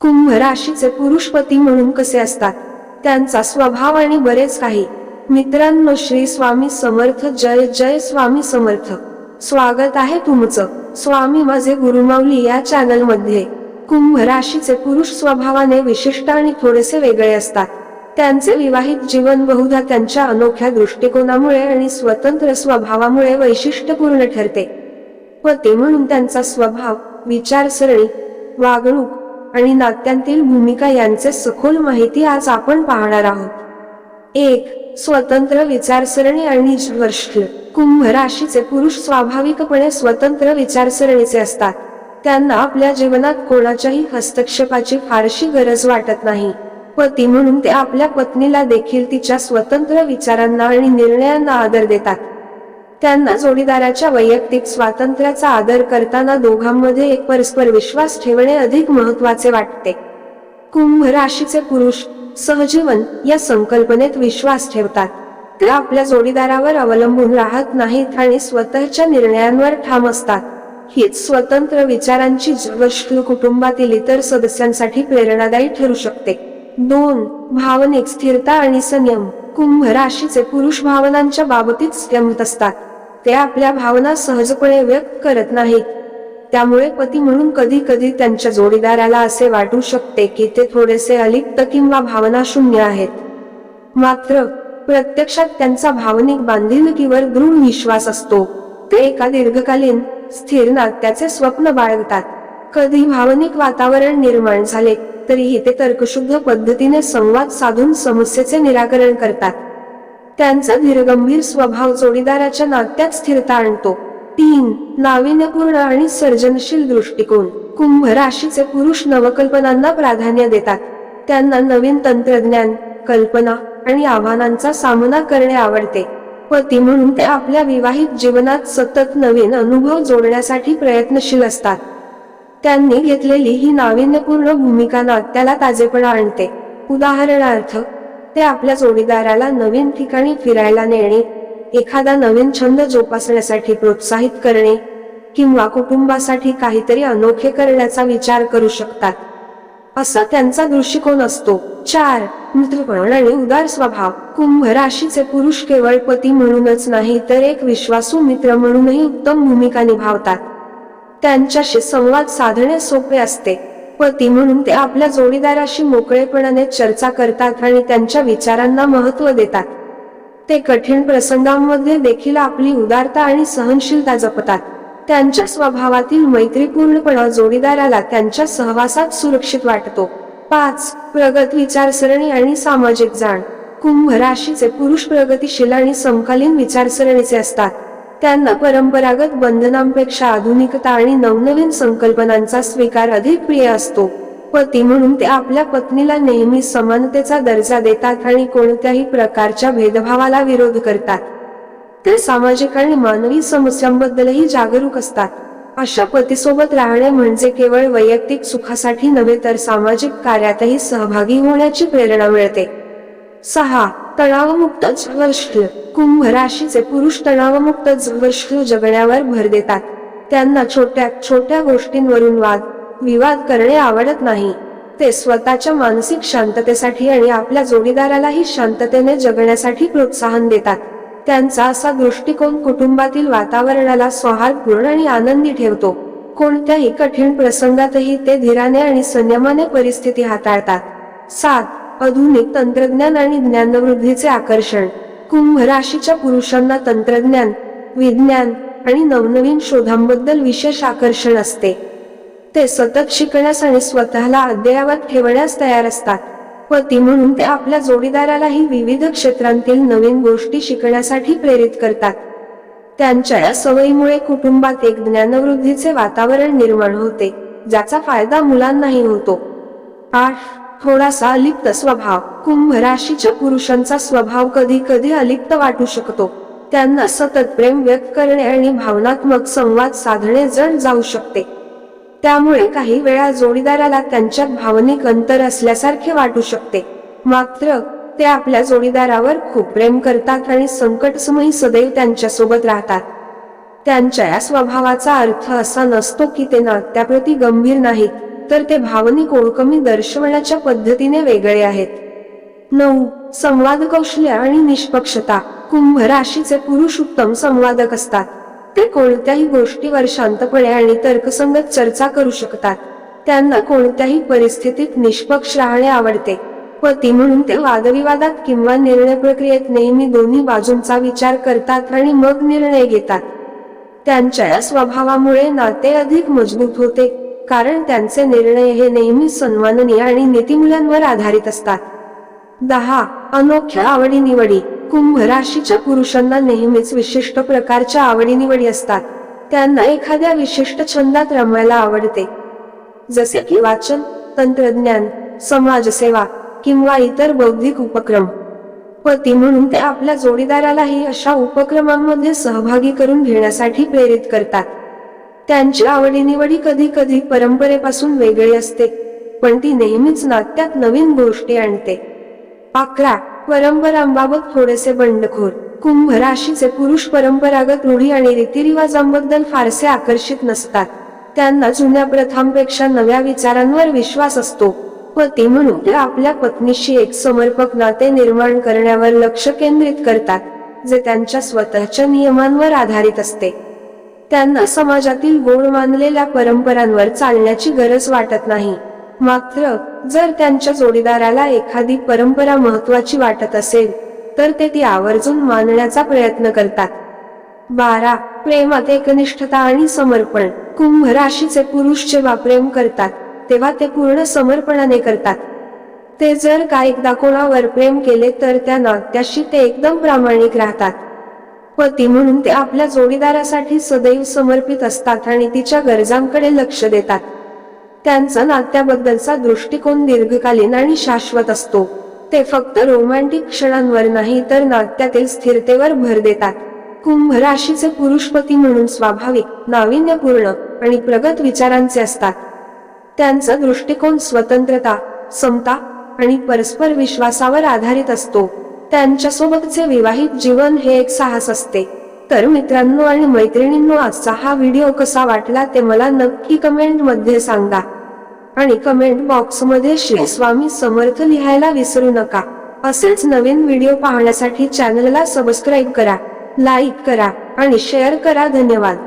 कुंभ राशीचे पुरुषपती म्हणून कसे असतात? त्यांचा स्वभाव आणि बरेच काही. मित्रांनो श्री स्वामी समर्थ जय जय स्वामी समर्थ. स्वागत आहे तुमचं. स्वामी माझे गुरुमावली या चॅनलमध्ये कुंभ राशीचे पुरुष स्वभावाने विशिष्ट आणि थोडेसे वेगळे असतात. त्यांचे विवाहित जीवन बहुधा त्यांच्या अनोख्या दृष्टिकोनामुळे आणि स्वतंत्र स्वभावामुळे वैशिष्ट्यपूर्ण ठरते. पती म्हणून त्यांचा स्वभाव विचारसरणी वागणूक आणि नात्यांतील भूमिका यांचे सखोल माहिती आज आपण पाहणार आहोत. एक स्वतंत्र विचारसरणी आणि वर्ष कुंभ राशीचे पुरुष स्वाभाविकपणे स्वतंत्र विचारसरणीचे असतात. त्यांना आपल्या जीवनात कोणाच्याही हस्तक्षेपाची फारशी गरज वाटत नाही. पती म्हणून ते आपल्या पत्नीला देखील तिच्या स्वतंत्र विचारांना आणि निर्णयांना आदर देतात. त्यांना जोडीदाराच्या वैयक्तिक स्वातंत्र्याचा आदर करताना दोघांमध्ये एक परस्पर विश्वास ठेवणे अधिक महत्त्वाचे वाटते. कुंभ राशीचे पुरुष सहजीवन या संकल्पनेत विश्वास ठेवतात. ते आपल्या जोडीदारावर अवलंबून राहत नाहीत आणि स्वतःच्या निर्णयांवर ठाम असतात. हीच स्वतंत्र विचारांची गोष्ट कुटुंबातील इतर सदस्यांसाठी प्रेरणादायी ठरू शकते. दोन भावनिक स्थिरता आणि संयम. कुंभ राशीचे पुरुष भावनांच्या बाबतीत संयमित असतात. ते आपल्या भावना सहजपणे व्यक्त करत नाहीत. त्यामुळे पती म्हणून कधी कधी त्यांच्या जोडीदाराला असे वाटू शकते की ते थोडेसे अलिप्त किंवा भावना शून्य आहेत. मात्र प्रत्यक्षात त्यांचा भावनिक बांधिलकीवर दृढ विश्वास असतो. ते एका दीर्घकालीन स्थिर नात्याचे स्वप्न बाळगतात. कधी भावनिक वातावरण निर्माण झाले तरीही ते तर्कशुद्ध पद्धतीने संवाद साधून समस्येचे निराकरण करतात. त्यांचा धीरगंभीर स्वभाव जोडीदाराच्या नात्यात स्थिरता आणतो. तीन नाविन्यपूर्ण आणि सर्जनशील दृष्टिकोन. कुंभ राशीचे पुरुष नवकल्पनांना प्राधान्य देतात. त्यांना नवीन तंत्रज्ञान कल्पना आणि आव्हानांचा सामना करणे आवडते. पती म्हणून ते आपल्या विवाहित जीवनात सतत नवीन अनुभव जोडण्यासाठी प्रयत्नशील असतात. त्यांनी घेतलेली ही नाविन्यपूर्ण भूमिका नात्याला ताजेपणा आणते. उदाहरणार्थ ते आपल्या जोडीदाराला नवीन ठिकाणी फिरायला नेणे एखादा नवीन छंद जोपासण्यासाठी प्रोत्साहित करणे किंवा कुटुंबासाठी काहीतरी अनोखे करण्याचा विचार करू शकतात. असा त्यांचा दृष्टिकोन असतो. चार मित्रपण आणि उदार स्वभाव. कुंभ राशीचे पुरुष केवळ पती म्हणूनच नाही तर एक विश्वासू मित्र म्हणूनही उत्तम भूमिका निभावतात. त्यांच्याशी संवाद साधणे सोपे असते. पती म्हणून ते आपल्या जोडीदाराशी मोकळेपणाने चर्चा करतात आणि त्यांच्या विचारांना महत्त्व देतात. ते कठीण प्रसंगांमध्ये देखील आपली उदारता आणि सहनशीलता जपतात. त्यांच्या स्वभावातील मैत्रीपूर्णपणा जोडीदाराला त्यांच्या सहवासात सुरक्षित वाटतो. पाच प्रगत विचारसरणी आणि सामाजिक जाण. कुंभ राशीचे पुरुष प्रगतीशील आणि समकालीन विचारसरणीचे असतात. त्यांना परंपरागत बंधनांपेक्षा आधुनिकता आणि नवनवीन संकल्पनांचा स्वीकार अधिक प्रिय असतो. पती म्हणून ते आपल्या पत्नीला नेहमी समानतेचा दर्जा देतात आणि कोणत्याही प्रकारच्या भेदभावाला विरोध करतात. ते सामाजिक आणि मानवी समस्यांबद्दलही जागरूक असतात. अशा पतीसोबत राहणे म्हणजे केवळ वैयक्तिक सुखासाठी नव्हे तर सामाजिक कार्यातही सहभागी होण्याची प्रेरणा मिळते. सहा तणावमुक्त वर्ष कुंभ राशीचे पुरुष तणावमुक्त वर्ष जगण्यावर भर देतात. त्यांना छोट्या छोट्या गोष्टींवरून वाद विवाद करणे आवडत नाही. ते स्वतःच्या मानसिक शांततेसाठी आणि आपल्या जोडीदारालाही शांततेने जगण्यासाठी प्रोत्साहन देतात. त्यांचा असा दृष्टिकोन कुटुंबातील वातावरणाला सौहार्दपूर्ण आणि आनंदी ठेवतो. कोणत्याही कठीण प्रसंगातही ते धीराने आणि संयमाने परिस्थिती हाताळतात. सात आधुनिक तंत्रज्ञान आणि ज्ञानवृद्धीचे आकर्षण. कुंभ राशीच्या पुरुषांना तंत्रज्ञान विज्ञान आणि नवनवीन शोधांबद्दल विशेष आकर्षण असते. ते सतत शिकण्यास आणि स्वतःला अद्ययावत ठेवण्यास तयार असतात. पती म्हणून ते आपल्या जोडीदारालाही विविध क्षेत्रांतील नवीन गोष्टी शिकण्यासाठी प्रेरित करतात. त्यांच्या या सवयीमुळे कुटुंबात एक ज्ञानवृद्धीचे वातावरण निर्माण होते ज्याचा फायदा मुलांनाही होतो. आठ थोडासा अलिप्त स्वभाव. कुंभ राशीच्या पुरुषांचा स्वभाव कधी कधी अलिप्त वाटू शकतो. त्यांना सतत प्रेम व्यक्त करणे आणि भावनात्मक संवाद साधणे जड जाऊ शकते. त्यामुळे काही वेळा जोडीदाराला त्यांच्यात भावनिक अंतर असल्यासारखे वाटू शकते. मात्र ते आपल्या जोडीदारावर खूप प्रेम करतात आणि संकटसमयी सदैव त्यांच्यासोबत राहतात. त्यांच्या या स्वभावाचा अर्थ असा नसतो की ते नात्याप्रती गंभीर नाहीत. तर ते भावनिक ओळखमी दर्शवण्याच्या पद्धतीने वेगळे आहेत. नऊ संवाद कौशल्य आणि निष्पक्षता. कुंभ राशीचे पुरुष उत्तम संवादक असतात. ते कोणत्याही गोष्टीवर शांतपणे आणि तर्कसंगत चर्चा करू शकतात. त्यांना कोणत्याही परिस्थितीत निष्पक्ष राहणे आवडते. पती म्हणून ते वादविवादात किंवा निर्णय प्रक्रियेत नेहमी दोन्ही बाजूंचा विचार करतात आणि मग निर्णय घेतात. त्यांच्या या स्वभावामुळे नाते अधिक मजबूत होते. कारण त्यांचे निर्णय हे नेहमी सन्माननीय आणि नीतिमूल्यांवर आधारित असतात. दहा. अनोख्या आवडीनिवडी. कुंभ राशीच्या पुरुषांना नेहमीच विशिष्ट प्रकारच्या आवडीनिवडी असतात. त्यांना एखाद्या विशिष्ट छंदात रमायला आवडते. जसे की वाचन तंत्रज्ञान समाजसेवा किंवा इतर बौद्धिक उपक्रम. पती म्हणून ते आपल्या जोडीदारालाही अशा उपक्रमांमध्ये सहभागी करून घेण्यासाठी प्रेरित करतात. त्यांची आवडीनिवडी कधी कधी परंपरेपासून वेगळी असते पण ती नेहमीच नात्यात नवीन गोष्टी आणते. अकरा परंपरांबाबत थोडेसे बंडखोर कुंभ राशीचे पुरुष परंपरागत रूढी आणि रीतिरिवाजांबद्दल फारसे आकर्षित नसतात. त्यांना जुन्या प्रथांपेक्षा नव्या विचारांवर विश्वास असतो. पती म्हणून ते आपल्या पत्नीशी एक समर्पक नाते निर्माण करण्यावर लक्ष केंद्रित करतात जे त्यांच्या स्वतःच्या नियमांवर आधारित असते. त्यांना समाजातील गोड मानलेल्या परंपरांवर चालण्याची गरज वाटत नाही. मात्र जर त्यांच्या जोडीदाराला एखादी परंपरा महत्वाची वाटत असेल तर ते ती आवर्जून मानण्याचा प्रयत्न करतात. बारा. प्रेमात एकनिष्ठता आणि समर्पण. कुंभ राशीचे पुरुष जेव्हा प्रेम करतात तेव्हा ते पूर्ण समर्पणाने करतात. ते जर का एकदा कोणावर प्रेम केले तर त्या नात्याशी ते एकदम प्रामाणिक राहतात. पती म्हणून ते आपल्या जोडीदारासाठी सदैव समर्पित असतात आणि तिच्या गरजांकडे लक्ष देतात. त्यांचा नात्याबद्दलचा दृष्टिकोन दीर्घकालीन आणि शाश्वत असतो. ते फक्त रोमॅन्टिक क्षणांवर नाही तर नात्यातील स्थिरतेवर भर देतात. कुंभ राशीचे पुरुषपती म्हणून स्वाभाविक नाविन्यपूर्ण आणि प्रगत विचारांचे असतात. त्यांचा दृष्टिकोन स्वतंत्रता समता आणि परस्पर विश्वासावर आधारित असतो. त्यांच्यासोबतचे विवाहित जीवन हे एक साहस असते. तर मित्रांनो आणि मैत्रिणींनो आजचा हा व्हिडिओ कसा वाटला ते मला नक्की कमेंटमध्ये सांगा. आणि कमेंट बॉक्समध्ये श्री स्वामी समर्थ लिहायला विसरू नका. असेच नवीन व्हिडिओ पाहण्यासाठी चॅनलला सबस्क्राईब करा लाईक करा आणि शेअर करा. धन्यवाद.